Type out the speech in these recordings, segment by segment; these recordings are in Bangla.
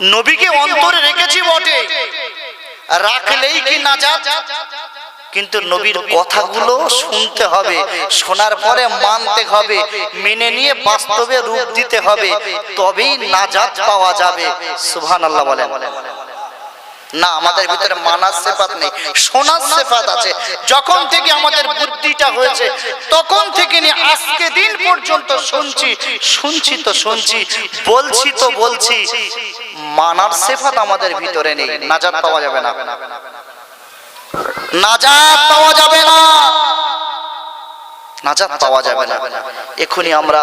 নবীকে অন্তরে রেখেছি বটে। রাখলেই কি না কিন্তু নবীর কথাগুলো শুনতে হবে শোনার পরে মানতে হবে মেনে নিয়ে বাস্তবে রূপ দিতে হবে তবেই নাজাত পাওয়া যাবে সুবহানাল্লাহ বলেন। না, আমাদের ভিতরে মানার সেফাত নেই, শোনার সেফাত আছে। যখন থেকে আমাদের বুদ্ধিটা হয়েছে, তখন থেকে নিয়ে আজকে দিন পর্যন্ত শুনছি শুনছি তো শুনছি, বলছি তো বলছি, মানার সেফাত আমাদের ভিতরে নেই, নাজাত পাওয়া যাবে না। নাজাত পাওয়া যাবে না। নাজাত পাওয়া যাবে না। এখনই আমরা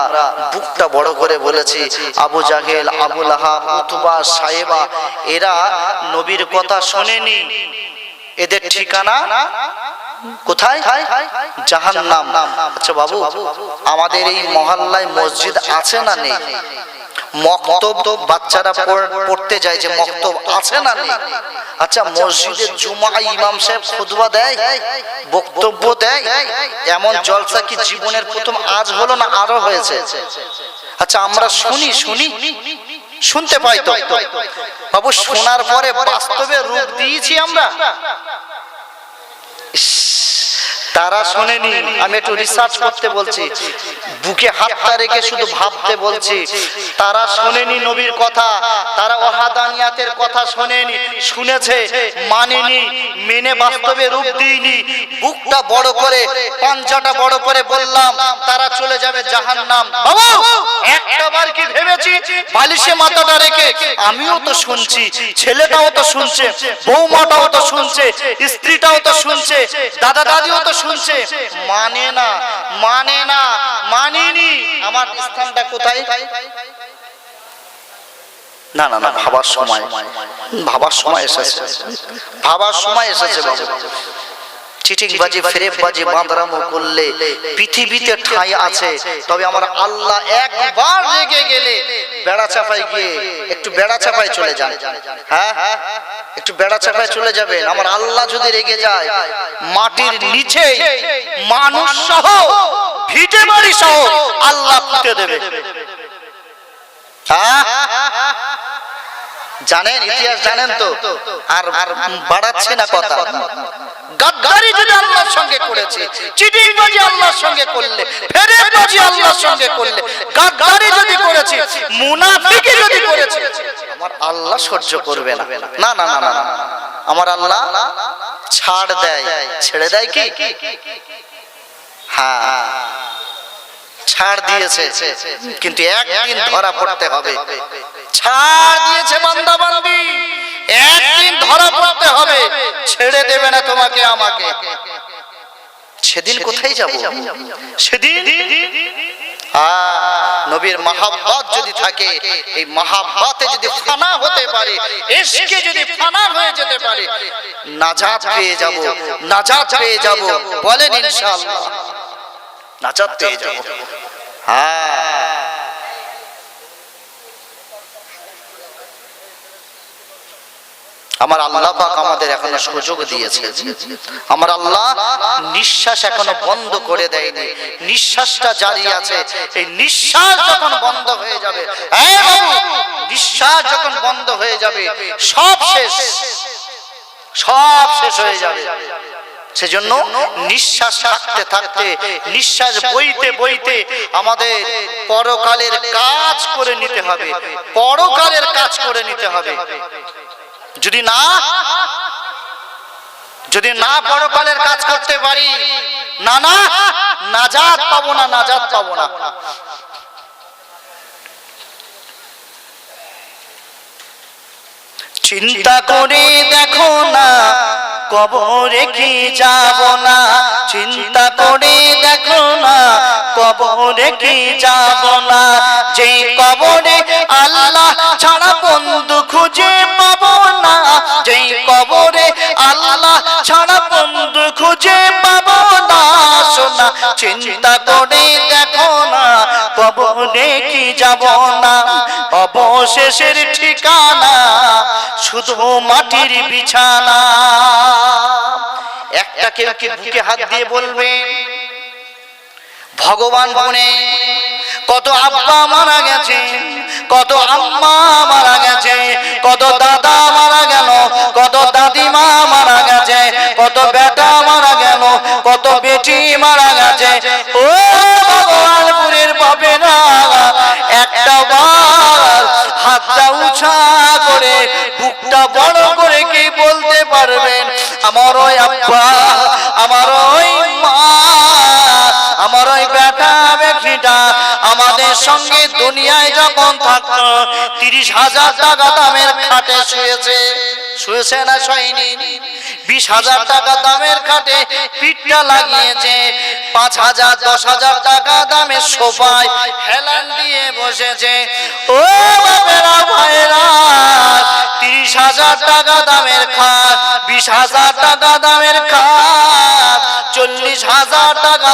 বুকটা বড় করে বলেছি, আবু জাহেল আবুল আহাব উতবা, সাহেবা, এরা নবীর কথা শোনেনি। এদের ঠিকানা কোথায়? জাহান নাম আচ্ছা বাবু, আমাদের এই মহল্লায় মসজিদ আছে না নেই? মক্তব বাচ্চারা পড়তে যায় যে মক্তব আছে না নেই। আচ্ছা মসজিদের জুমা ইমাম সাহেব খুতবা দেয় বক্তব্য দেয় এমন জলসা কি জীবনের প্রথম আজ হলো না আরও হয়েছে? আচ্ছা আমরা শুনি শুনি শুনতে পাই তো। বাবু শোনার পরে বাস্তবে রূপ দিয়েছি আমরা। ইস, তারা শুনেনি। আমি একটু রিসার্চ করতে বলছি। বুকে হাতটা রেখে শুধু ভাবতে বলছি। তারা শোনেনি নবীর কথা। তারা ওহাদানিয়াতের কথা শোনেনি, শুনেছে, মানেনি, মেনে বাস্তবে রূপ দিইনি। বুকটা বড় করে, পাঞ্জাটা বড় করে বললাম, তারা চলে যাবে জাহান্নাম। বাবু একটা কি ভেবেছি? বালিশে মাথাটা রেখে আমিও তো শুনছি ছেলেটাও তো শুনছে বৌমাটাও তো শুনছে স্ত্রীটাও তো শুনছে দাদা দাদিও তো শুনছে মানে না মানে না মানিনি আমার স্থানটা কোথায়? না না না ভাবার সময় ভাবার সময় এসেছে ভাবার সময় এসেছে বাবু। চিটিংবাজি ফেরেববাজি বাঁদরামো করলে পৃথিবীতে আছে। তবে আমার আল্লাহ একবার রেগে গেলে বেড়া গিয়ে একটু বেড়া চলে হ্যাঁ? একটু বেড়া চলে আমার আল্লাহ যদি রেগে যায়, মাটির নিচে মানুষ সহ, ভিটে বাড়ি সহ আল্লাহ ফুটে দেবে। হ্যাঁ? জানেন, ইতিহাস জানেন তো? আর বাড়াচ্ছে না কথা। গাদ্দারি যদি আল্লাহর সঙ্গে করেছে চিটিংবাজি আল্লাহর সঙ্গে করলে ফেরেববাজি আল্লাহর সঙ্গে করলে, গাদ্দারি যদি করেছে, মুনাফিকি যদি করেছে, আমার আল্লাহ সহ্য করবে না না না না না। আমার আল্লাহ ছাড় দেয়, ছেড়ে দেয় কি? হ্যাঁ ছাড় দিয়েছে, কিন্তু একদিন ধরা পড়তে হবে। ছাড় দিয়েছে বান্দা বান্দি একদিন ধরা পড়তে হবে ছেড়ে দেবে না তোমাকে আমাকে। সেদিন কোথায় যাব? সেদিন নবীর মাহাব্বত যদি থাকে এই মাহাব্বতে যদি ফানা হতে পারে এসকে যদি ফানা হয়ে যেতে পারে নাজাত পেয়ে যাব নাজাত পেয়ে যাব বলেন ইনশাআল্লাহ। নাজাত পেয়ে যাব। হ্যাঁ। আমার আল্লাহ পাক আমাদের এখনও সুযোগ দিয়েছে আমার আল্লাহ নিঃশ্বাস এখনও বন্ধ করে দেয়নি। নিঃশ্বাসটা জারি আছে। এই নিঃশ্বাস যখন বন্ধ হয়ে যাবে নিঃশ্বাস যখন বন্ধ হয়ে যাবে, সব শেষ। সব শেষ হয়ে যাবে। সেজন্য নিঃশ্বাস থাকতে থাকতে, নিঃশ্বাস বইতে বইতে আমাদের পরকালের কাজ করে নিতে হবে। পরকালের কাজ করে নিতে হবে। যদি না যদি না পরকালের কাজ করতে পারি, না না, নাজাত পাবো না, নাজাত পাবো না। চিন্তা করে দেখো না, কবরে কি যাব না। চিন্তা করে দেখো না, কবরে কি যাব না। যে কবরে আল্লাহ ছাড়া বন্ধু খুঁজে পাবো ছাড়া বন্ধু খুঁজে পাবো না। সোনা চিন্তা করে দেখো না কবরে কি যাব না। অবশেষের ঠিকানা শুধু মাটির বিছানা। একটা কেউ কি বুকে হাত দিয়ে বলবেন ভগবান বনে কত আব্বা মারা গেছে, কত আম্মা মারা গেছে, কত দাদা মারা গেল, কত দাদিমা মারা গেছে, কত বেটা মারা গেল, কত বেটি মারা গেছে। ও ভগবানপুরের পাবে না একটা বার হাতটা উঁচা করে, বুকটা বড় করে কি বলতে পারবেন? আমার ওই আব্বা আমারও সঙ্গে দুনিয়ায় যখন থাকতো, তিরিশ হাজার টাকা দামের খাটে শুয়েছে। শুয়েছে না শোয়নি? বিশ হাজার টাকা দামের খাটে পিঠটা লাগিয়েছে। পাঁচ হাজার, দশ হাজার টাকা দামের সোফায় হেলান দিয়ে বসেছে। ও বাবেরা ভাইরা তিরিশ হাজার টাকা দামের খাট, বিশ হাজার টাকা দামের খাট, চল্লিশ হাজার টাকা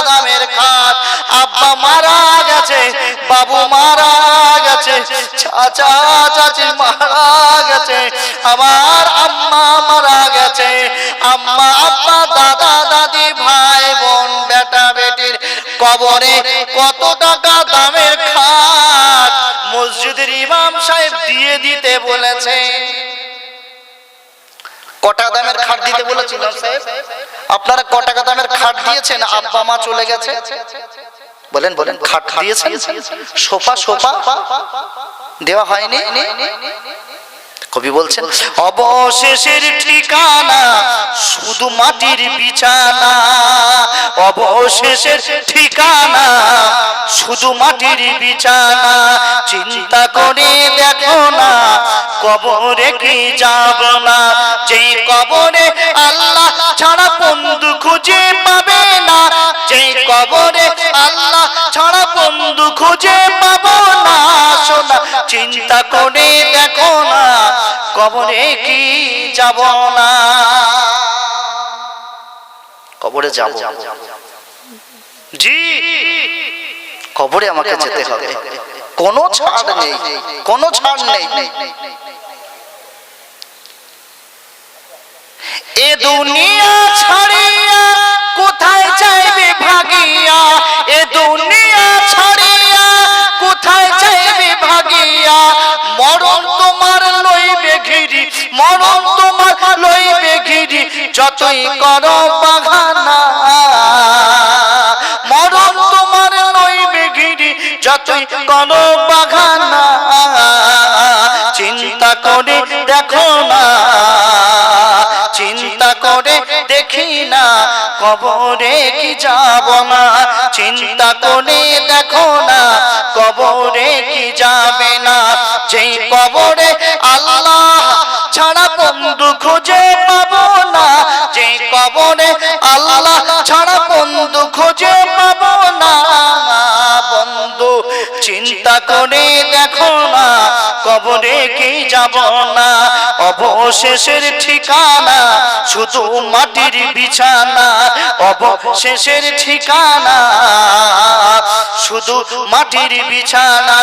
কবরে কত টাকা দামের খাট মসজিদের ইমাম সাহেব দিয়ে দিতে বলেছে। কটা দামের খাট দিতে বলেছিল আপনারা ক টাকা দামের খাট দিয়েছেন? আব্বা, মা চলে গেছে? বলেন বলেন খাট দিয়েছেন? সোফা সোফা দেওয়া হয়নি। কবি বলছেন অবশেষের ঠিকানা শুধু মাটির বিছানা। অবশেষের ঠিকানা শুধু মাটির বিছানা। চিন্তা করে দেখো না কবরে কি যাব না। যেই কবরে আল্লাহ ছাড়া বন্ধু খুঁজে পাবে না যেই কবরে আল্লাহ ছাড়া বন্ধু খুঁজে পাবো না। শোনা চিন্তা করে দেখো না কবরে কি যাব না কবরে যাব। জি, কবরে আমাকে যেতে হবে। কোনো ছাড় নেই, কোনো ছাড় নেই। এ দুনিয়া ছাড়িয়া কোথায় যাইবে ভাগিয়া? এ দুনিয়া ঘিরি মরণ তোমার লইবে ঘিরি যতই করো বাগানা মরণ তোমার লইবে ঘিরি যতই করো বাগানা চিন্তা করে দেখো না, চিন্তা করে দেখি না, কবরে কি যাব না। চিন্তা করে দেখো না, কবরে কি যাবে না। যেই কবরে আল্লাহ ছাড়া বন্ধু খুঁজে পাবো না। যেই কবরে আল্লাহ ছাড়া বন্ধু খুঁজে পাবো না। বন্ধু, চিন্তা করে দেখো না, কবরে কি যাব না। অবশেষের ঠিকানা শুধু মাটির বিছানা। অবশেষের ঠিকানা শুধু মাটির বিছানা।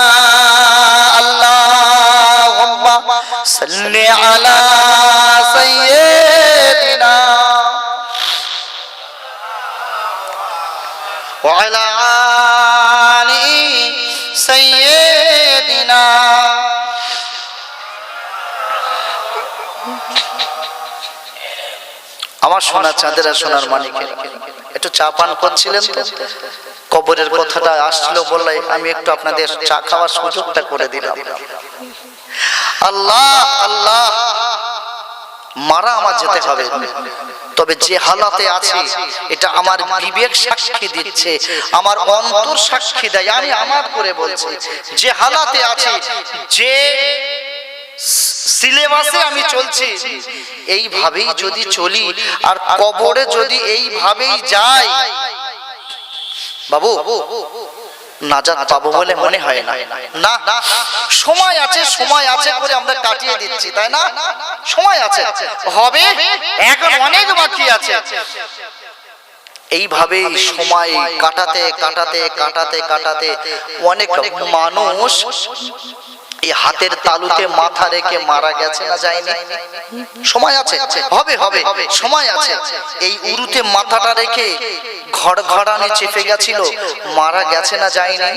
আল্লাহ সাল্লি আলা সাইয়্যিদিনা। ওয়া আলা আলি সাইয়্যিদিনা। আমার সোনা চাঁদেরা সোনার মালিক। একটু চা পান করছিলেন তো? কবরের কথাটা আসলো বললে আমি একটু আপনাদের চা খাওয়ার সুযোগটা করে দিলাম। আল্লাহ আল্লাহ, মারা আমার যেতে হবে। তবে যে হালাতে আছে, এটা আমার বিবেক সাক্ষী দিচ্ছে, আমার অন্তর সাক্ষী দেয়, আমি আমার করে বলছি, যে হালাতে আছে, যে সিলেবাসে আমি চলছি, এইভাবেই যদি চলি, আর কবরে যদি এইভাবেই যাই বাবু নাজাত পাবো বলে মনে হয় না। না সময় আছে সময় আছে করে আমরা কাটিয়ে দিচ্ছি, তাই না? সময় আছে। হবে, এখন অনেক বাকি আছে। এইভাবেই সময় কাটাতে কাটাতে কাটাতে কাটাতে অনেক মানুষ এই হাতের তালুতে মাথা রেখে মারা গেছে না যায়নি? সময় আছে, হবে হবে, সময় আছে। এই উরুতে মাথাটা রেখে ঘর ঘরানে চেপে গেছিল, মারা গেছে না যায়নি?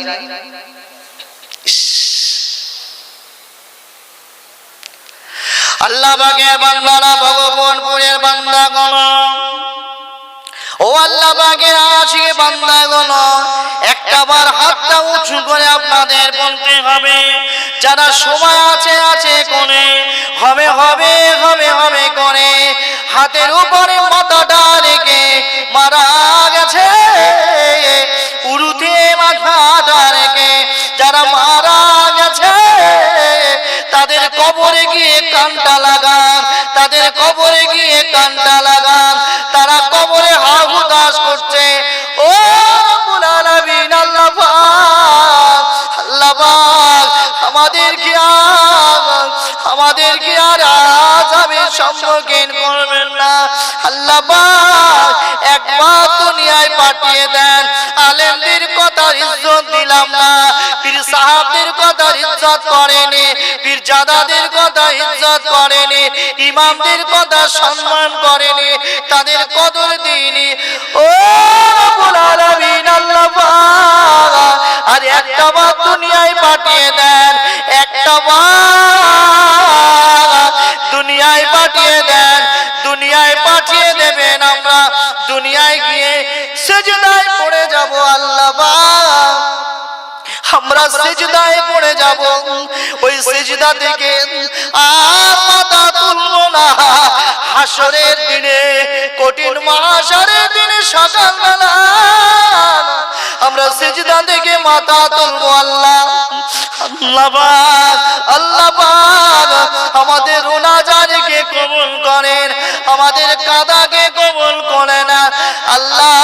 আল্লাহ বাগে বান্দারা ভগবানপুরের বান্দা গণ ও আল্লাহ বাগের আশিকে বান্দাগুলো একটা বার হাতটা উঁচু করে আপনাদের বলতে হবে, যারা সময় আছে আছে করে। হবে হবে হবে হবে করে। হাতের উপরে মাথাটা রেখে মারা গেছে। উরুতে মাথাটা রেখে যারা মারা গেছে, তাদের কবরে গিয়ে কানটা লাগান, তাদের কবরে গিয়ে কানটা সম্মুখীন করবেন না। আল্লাহ একবার দুনিয়ায় পাঠিয়ে দেন। আলেমদের কথার ইজ্জত দিলাম না। পীর সাহাবদের কথা ইজ্জত করেনি। পীর জাদাদের কথা ইজ্জত করেনি। ইমামদের কথা সম্মান করেনি। তাদের কদর দিইনি। ও পাঠিয়ে দেন, দুনিয়ায় পাঠিয়ে দেবেন আমরা। দুনিয়ায় গিয়ে সেজদায় পড়ে যাব আল্লাহ আমরা সেজদায় পড়ে যাব। ওই সেজদা থেকে আর মাথা তুলবো না। হাসরের দিনে, কঠিন মহাসরের দিনে সকালবেলা আমরা সেজদা থেকে মাথা তুলবো আল্লাহ। আল্লাহ আল্লাহ আমাদের রোনাজারিকে কবুল করেন। আমাদের কাদাকে কবুল করে না। আল্লাহ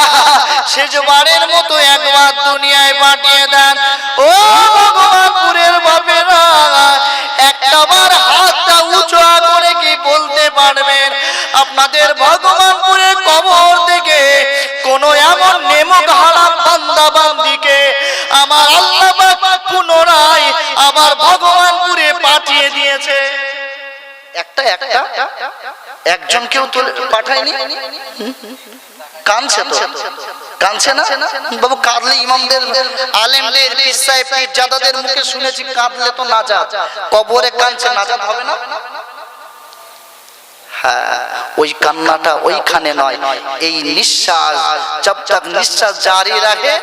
শেষবারের মতো একবার দুনিয়ায় পাঠিয়ে দেন। ও ভগবানপুরের বাপেরা, একটা বার হাতটা উঁচু করে কি বলতে পারবেন? আপনাদের ভগবানপুরের কবর থেকে কোন এমন নেমক হারাম বান্দা বান্দিকে আমার আল্লাহ পুনরায় আবার ভগবানপুরে পাঠিয়ে দিয়েছে। একটা একটা একজন কেউ পাঠায়নি? কানছে তো। কানছে না? বাবু, কাঁদলে ইমামদের আলেমদের পিসায় পীর মুখে শুনেছি, কাঁদলে তো নাজাত। কবরে কানছে নাজাত হবে না? হ্যাঁ ওই কান্নাটা ওইখানে নয়। এই নিঃশ্বাস, জব নিঃশ্বাস জারি রাখে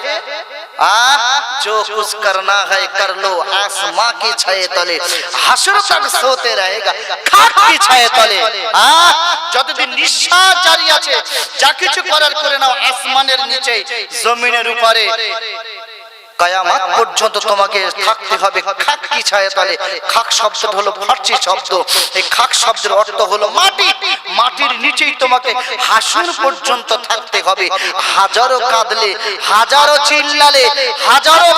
আহ जो कुछ करना है कर लो आसमां की छाए तले হাসর তক সোতে रहेगा খাট কি ছায়ে তলে আহ যতদিন নিঃশ্বাস জারি আছে যা কিছু করার করে নাও আসমানের নিচে জমিনের উপরে কায়ামাত পর্যন্ত তোমাকে থাকতে হবে খাক ছায়া তলে। খাক শব্দ হলো ফার্সি শব্দ। এই খাক শব্দের অর্থ হলো মাটি। মাটির নিচেই তোমাকে হাসুর পর্যন্ত থাকতে হবে। হাজারো কাঁদলে হাজারো চিল্লালে হাজারো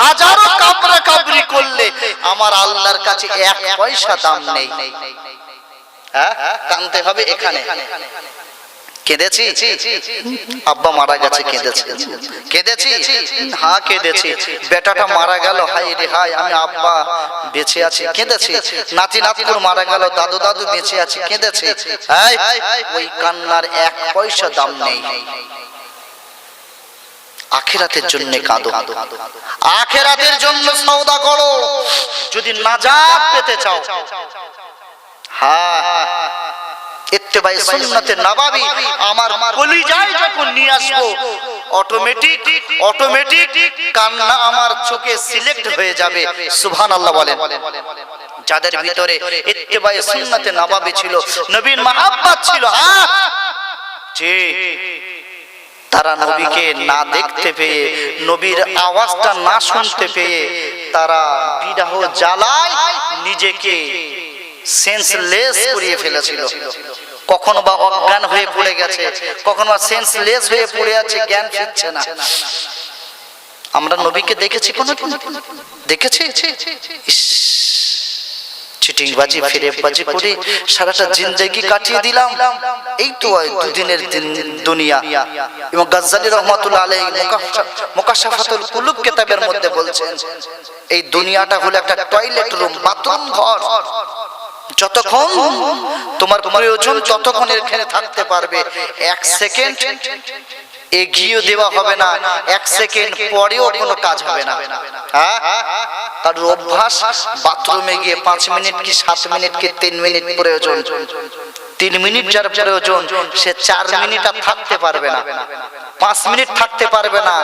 হাজারো কাপড়া কাবরি করলে আমার আল্লাহর কাছে এক পয়সা দাম নেই। হ্যাঁ? কানতে হবে এখানে। কেঁদেছি? আব্বা মারা গেছে, কেঁদেছি। কেঁদেছি? হ্যাঁ কেঁদেছি। বেটাটা মারা গেল হাই রে হাই আমি আব্বা বেঁচে আছি, কেঁদেছি। নাতি নাতিকুর মারা গেল, দাদু দাদু বেঁচে আছি, কেঁদেছি। ওই কান্নার এক পয়সা দাম নেই। আখেরাতের জন্য কাঁদো। আখেরাতের জন্য সওদা করো। যদি নাজাত পেতে চাও। হ্যাঁ ইত্তেবাই সুন্নতে নবাবী আমার কলিজায় যখন নিয়ে আসব অটোমেটিক অটোমেটিক কান্না আমার চোখে সিলেক্ট হয়ে যাবে সুবহানাল্লাহ বলেন। যাদের ভিতরে ইত্তেবাই সুন্নতে নবাবী ছিল নবীর মাহাব্বত ছিল হ্যাঁ। জি। তারা নবীকে না দেখতে পেয়ে নবীর আওয়াজটা না শুনতে পেয়ে তারা বিরাহ জ্বালায় নিজেকে সেন্সলেস করিয়ে ফেলেছিল। কখনো বা অজ্ঞান হয়ে পড়ে গেছে। কখনো বা সেন্সলেস হয়ে পড়ে আছে জ্ঞান ফিরছে না। আমরা নবীকে দেখেছি কোনো দেখেছি? চিটিংবাজি ফিরেবাজি করে সারাটা জিন্দেগি কাটিয়ে দিলাম। এই তো দুদিনের দিন দুনিয়া। এবং গাজ্জালি রহমাতুল্লাহ আলাই মুকাশাফাতুল কুলুব কিতাবের মধ্যে বলছেন এই দুনিয়াটা হলো একটা টয়লেট রুম বাথরুম ঘর। যতক্ষণ তোমার প্রয়োজন ততক্ষণ এখানে থাকতে পারবে। এক সেকেন্ড এগিয়ে দেওয়া হবে না। এক সেকেন্ড পরেও কোনো কাজ হবে না। হ্যাঁ? তার অভ্যাস, বাথরুমে গিয়ে পাঁচ মিনিট কি সাত মিনিট কি তিন মিনিট প্রয়োজন? তিন মিনিট যার প্রয়োজন, সে চার মিনিট আর থাকতে পারবে না। পাঁচ মিনিট থাকতে পারবে না।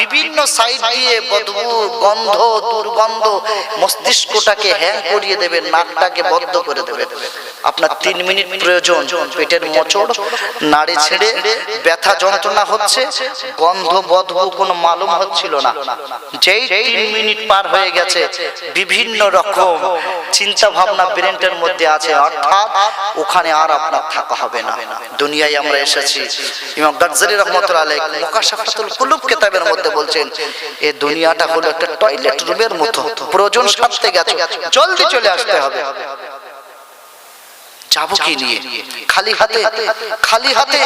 বিভিন্ন সাইড দিয়ে বদবু গন্ধ, দুর্গন্ধ মস্তিষ্কটাকে হ্যাং করিয়ে দেবে, নাকটাকে বদ্ধ করে দেবে। আপনার তিন মিনিট প্রয়োজন। পেটের মোচড় নাড়ি ছেড়ে ব্যথা যন্ত্রণা হচ্ছে গন্ধ বদবু কোনো মালুম হচ্ছিল না। যেই তিন মিনিট পার হয়ে গেছে বিভিন্ন রকম চিন্তা ভাবনা ব্রেনটের মধ্যে আছে অর্থাৎ ওখানে আর আপনার থাকা হবে না। দুনিয়ায় আমরা এসেছি। ইমাম গাজ্জালি রহমতুল্লাহ আলাইহ মুকাশাফাতুল কুলুব কিতাবের মধ্যে বলছেন এই দুনিয়াটা হলো একটা টয়লেট রুমের মতো। প্রয়োজন সারতে গেছো। জলদি চলে আসতে হবে। যাব কি নিয়ে। খালি হাতে খালি হাতে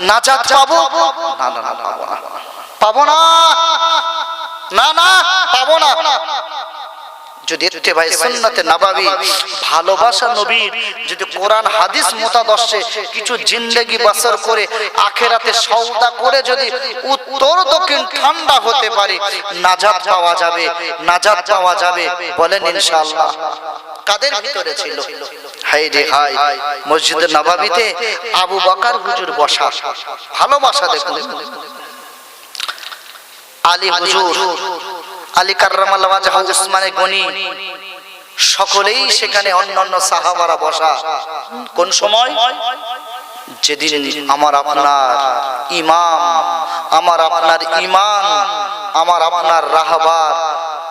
নাজাত পাবো? না না না পাবো না। পাবো না। না না পাবো না। যদি এতে ভাই সুন্নতে নাবাবি ভালোবাসা নবীর যদি কোরআন হাদিস মোতাদর্শে কিছু জিন্দেগি বাসর করে আখেরাতে সওদা করে যদি উত্তর দক্ষিণ ঠান্ডা হতে পারে নাজাত পাওয়া যাবে নাজাত পাওয়া যাবে বলেন ইনশাআল্লাহ। কাদের ভিতরে ছিল? হাই রে হাই মসজিদের নবাবিতে আবু বকার হুজুর বসা। ভালোবাসা দেখুন। আলী হুজুর আলী কার্রামাল্লাহ উসমানে গনি। সকলেই সেখানে অন্যান্য সাহাবারা বসা। কোন সময়? যেদিন আমার আপনার ইমাম আমার আপনার ইমান আমার আপনার রাহবার।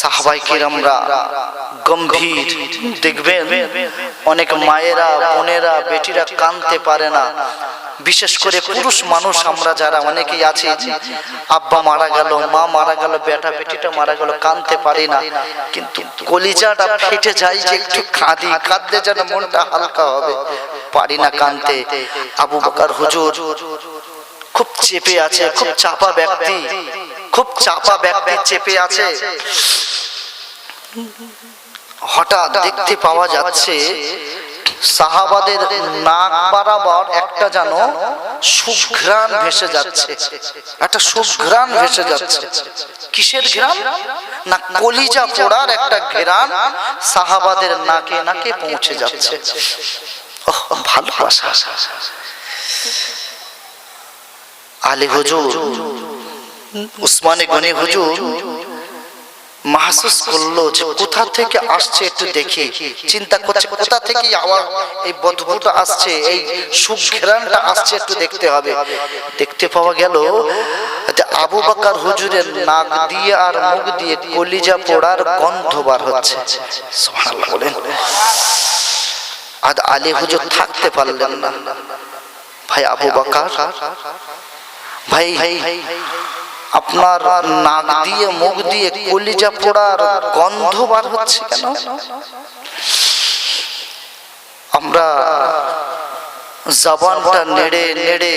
সাহবাই কিরামরা গম্ভীর দেখবেন, অনেক মায়েরা, বোনেরা, বেটিরা কানতে পারে না। বিশেষ করে পুরুষ মানুষ আমরা যারা, অনেকেই আছি, আব্বা মারা গেল, মা মারা গেল, বেটা, বেটিটা মারা গেল, কানতে পারি না। কিন্তু কলিজাটা ফেটে যায় যে একটু কাঁদি, কাঁদলে যেন মনটা হালকা হবে। পারি না কানতে। আবু বকার হুজুর খুব চেপে আছে, খুব চাপা ব্যক্তি। খুব চাপা ব্যক্তি চেপে আছে। হঠাৎ দেখতে পাওয়া যাচ্ছে সাহাবাদের নাক বরাবর একটা যেন সুঘ্রাণ ভেসে যাচ্ছে। একটা সুঘ্রাণ ভেসে যাচ্ছে। কিসের ঘ্রাণ? না কলিজা পোড়ার একটা ঘেরান সাহাবাদের নাকে নাকে পৌঁছে যাচ্ছে। ভালোবাসা। আলী হুজুর। উসমানে গনি হুজুর মাহসুস করল যে কোথা থেকে আসছে একটু দেখি। চিন্তা করছে, কোথা থেকে আওয়াজ এই বদবুটা আসছে, এই সুঘেরানটা আসছে একটু দেখতে হবে। দেখতে পাওয়া গেল যে আবু বাকার হুজুরের নাক দিয়ে আর মুখ দিয়ে কলিজা পোড়ার গন্ধ বার হচ্ছে। বলেন। আর আলী হুজুর থাকতে পারলেন না। ভাই আবু বাকার, ভাই আপনার নাক দিয়ে, মুখ দিয়ে কলিজা পোড়ার গন্ধ বার হচ্ছে কেন? আমরা জবানটা নেড়ে নেড়ে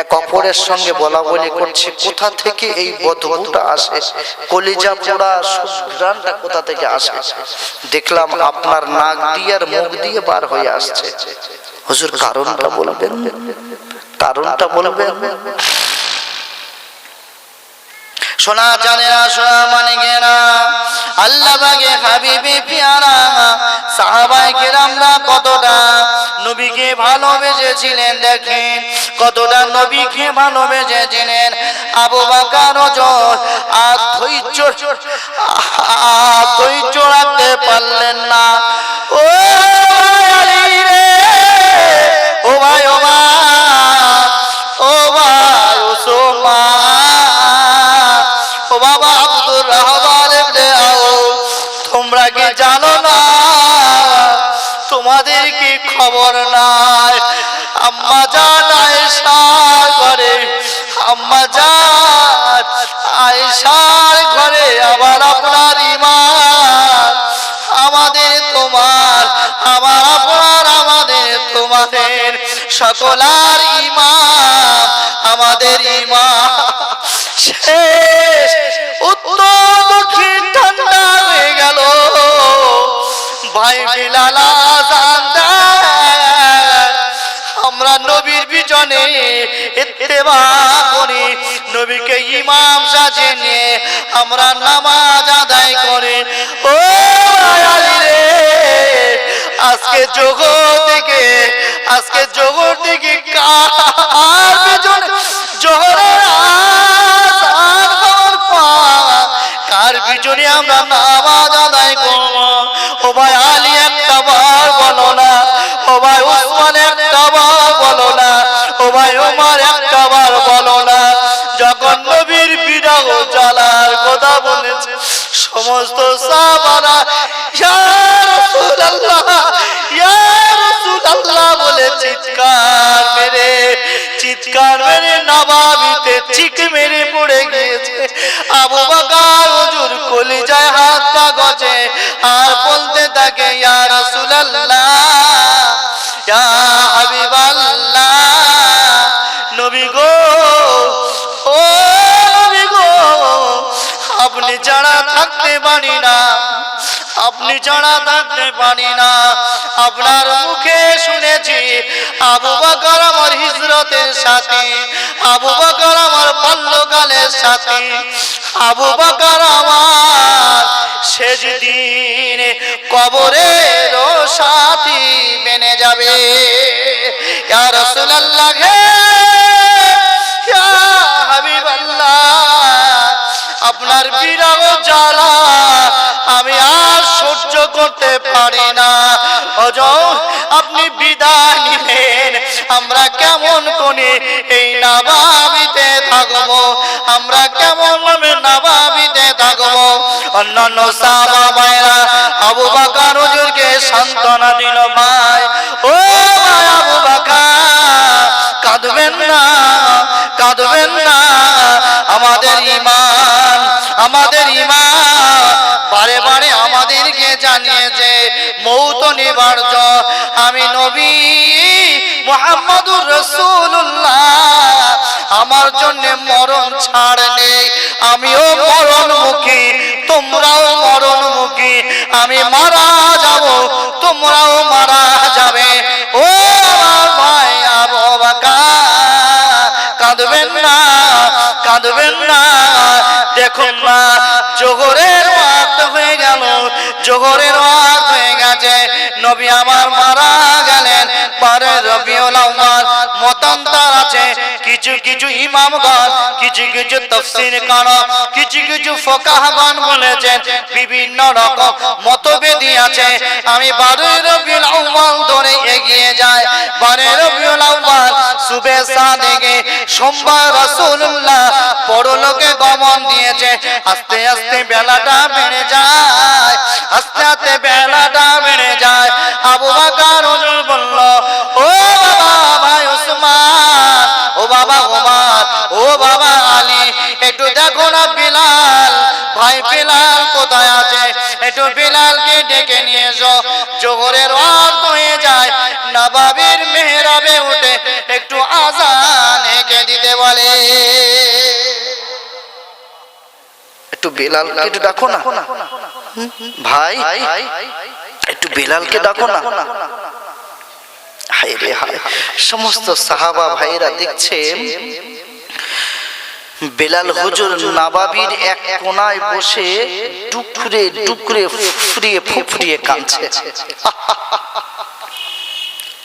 এক অপরের সঙ্গে বলা বলি করছি, কোথা থেকে এই বধবুটা আসে? কলিজা পোড়া সুঘ্রাণটা কোথা থেকে আসে? দেখলাম আপনার নাক দিয়ে আর মুখ দিয়ে বার হয়ে আসছে। হুজুর, কারণটা বলবেন? কারণটা বলবেন? শোনা জানে না মানে গেনা আল্লাহ বাগে হাবিবি পিয়ারা। সাহাবাই কেরামরা কতটা নবীকে ভালোবেসেছিলেন দেখেন? কতটা নবীকে ভালোবেসেছিলেন? আবু বাকার আর ধৈর্য ধৈর্য রাখতে পারলেন না। ও আম্মা জান আয়েশা করে আম্মা যান আয়েশার ঘরে আবার আপনার ইমান আমাদের তোমার, আমার আপনার, আমাদের তোমাদের সকলার ইমান আমাদের ইমান শেষ, উত্তর দক্ষিণ ঠান্ডা হয়ে গেল। ভাই বিলাল পিছনে ইত্তেবা করি, নবীকে ইমাম সাজে নিয়ে আমরা নামাজ আদায় করে। ও আজকে জগৎ থেকে, আজকে জগৎ থেকে কার পিছনে কার পিছনে আমরা নামাজ সমস্ত বলে চিৎকার মেরে চিৎকার মেরে নবাবিতে চিক মেরে পড়ে গিয়েছে। আবু বকর হুজুর কলিজায় হাত গজে আর আপনি ছাড়া থাকতে পারি না। আপনার মুখে শুনেছি, আবু বকর আমার হিজরতের সাথে, আবু বকর আমার বাল্যকালের সাথে, আবু বকর আমার শেষ দিন কবরের সাথী মেনে যাবে। ইয়া রাসূলুল্লাহ, হে ইয়া হাবিবাল্লাহ, আপনার বিরাগ জ্বালা করতে পারি না। অজয় আপনি বিদায় নিলেন। আমরা কেমন করে এই নাবাবিতে থাকব? আমরা কেমন ভাবে নাবাবিতে থাকব? অন্যান্য সাবা বাইরা আবু বাকার হুজুরকে সান্ত্বনা দিল ভাই মৌত নিবার্য আমি নবী মোহাম্মদুর রসুল্লাহ আমার জন্য মরণ ছাড় নেই। আমিও মরণ মুখী, তোমরাও মরণ মুখী। আমি মারা যাব, তোমরাও মারা যাবে। ও ভাই আবু কাঁদবেন না কাঁদবেন না। দেখুন না, জোহরের ওয়াক্ত হয়ে গেল গেছে নবী আমার মারা গেলেন। পরে রবিউল আউয়াল মতান্তর আছে। কিছু কিছু ইমামগণ, কিছু কিছু তফসির কার কিছু কিছু ফোকাহগণ বলেছেন, বিভিন্ন রকম মতভেদি আছে। আমি বারোই রবিউল আউয়াল ধরে এগিয়ে যাই। বারোই রবিউল আউয়াল সুবে সাদেগে সোমবার রাসূলুল্লাহ পরলোকে গমন দিয়েছে। আস্তে আস্তে বেলাটা বেড়ে যায়। আস্তে আস্তে একটু বিলালকে ডেকে নিয়ে জোহরের অর্থ হয়ে যায়। নবাবের মেহরাবে উঠে একটু আজান এঁকে দিতে বলে। একটু বেলালকে একটু ডাকো না। ভাই, একটু বেলালকে ডাকো না। হায় রে হায়। সমস্ত সাহাবা ভাইরা দেখছেন বেলাল হুজুর নাবাবির এক কোনায় বসে টুকরে টুকরে ফুরিয়ে ফুফরিয়ে কাঁদছে।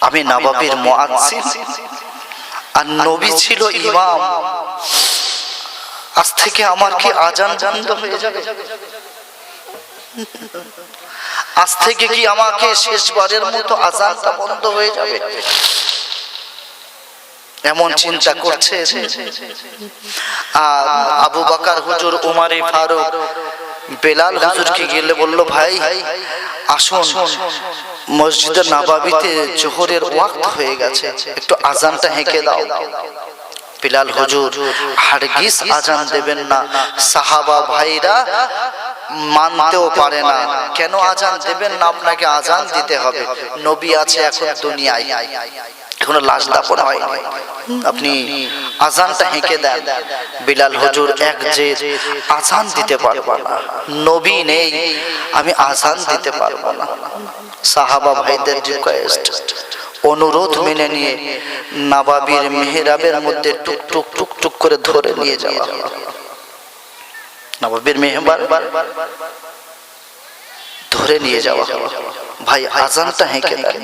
আমি নবাবের মুয়াজ্জিন আর নবী ছিল ইমাম। আজ থেকে আমার কি আজান বন্ধ হয়ে যাবে? আজ থেকে কি আমাকে শেষবারের মতো আজানটা বন্ধ হয়ে যাবে? এমন চিন্তা করছে আর আবু বাকার হুজুর উমারে ফারুক বেলাল হুজুরকে গেলে বলল ভাই আসুন মসজিদের নাবাবিতে জোহরের ওয়াক্ত হয়ে গেছে। একটু আজানটা হেঁকে দাও। বিলাল হুজুর হারগিস আজান দেবেন না। সাহাবা ভাইরা মানতেও পারে না। কেন আজান দেবেন না? আপনাকে আজান দিতে হবে। নবী আছে এখন দুনিয়ায়। এখনও লাশ দাপন হয়নি আপনি আজানটা হেঁকে দেন। বিলাল হুজুর এক যে আজান দিতে পারব না। নবী নেই, আমি আজান দিতে পারব না। সাহাবা ভাইদের রিকোয়েস্ট অনুরোধ মেনে নিয়ে নবাবির মেহরাবের মধ্যে টুক টুক টুক টুক করে ধরে নিয়ে যাওয়া। নবাবির মেহবার ধরে নিয়ে যাওয়া। ভাই, আজানটা হেঁকে দেন।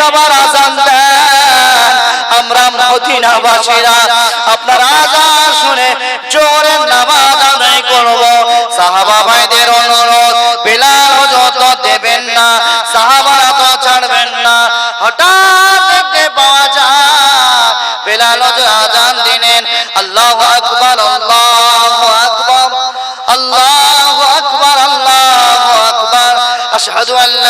আপনি একটা বার আজান দেন। আমরা মদিনাবাসীরা আপনার আজান শুনে জোরে নামাজ আদায় করব। সাহাবা ভাইদের অনুরোধ, বেলাল যত দেবেন না, সাহাবারা তো ছাড়বেন না। হঠাৎ দেখতে পাওয়া যায়, বেলাল আজান দিলেন। আল্লাহু আকবার আল্লাহু আকবার আল্লাহু আকবার আল্লাহু আকবার। আশহাদু আল্লা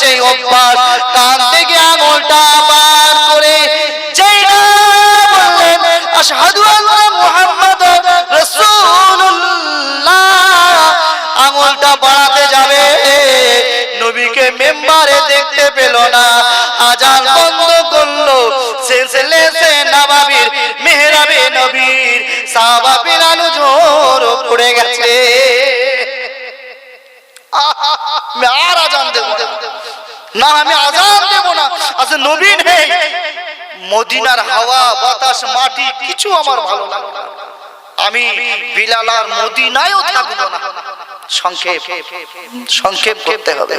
সেই অভ্যাস। কান থেকে আঙুলটা বার করে না আঙুলটা বাড়াতে যাবে। নবীকে মেম্বারে দেখতে পেল না। আজান বন্ধ করল। মেহরাবে নবীর, সাহাবা বিলাল জোর পড়ে গেছে। আর। না আমি আজান দেব না। আজ নবীন নেই মদিনার হাওয়া, বাতাস, মাটি, কিছু আমার ভালো লাগে না। আমি বিলাল আর মদিনায়ও থাকব না। সংক্ষেপ সংক্ষেপ করতে হবে।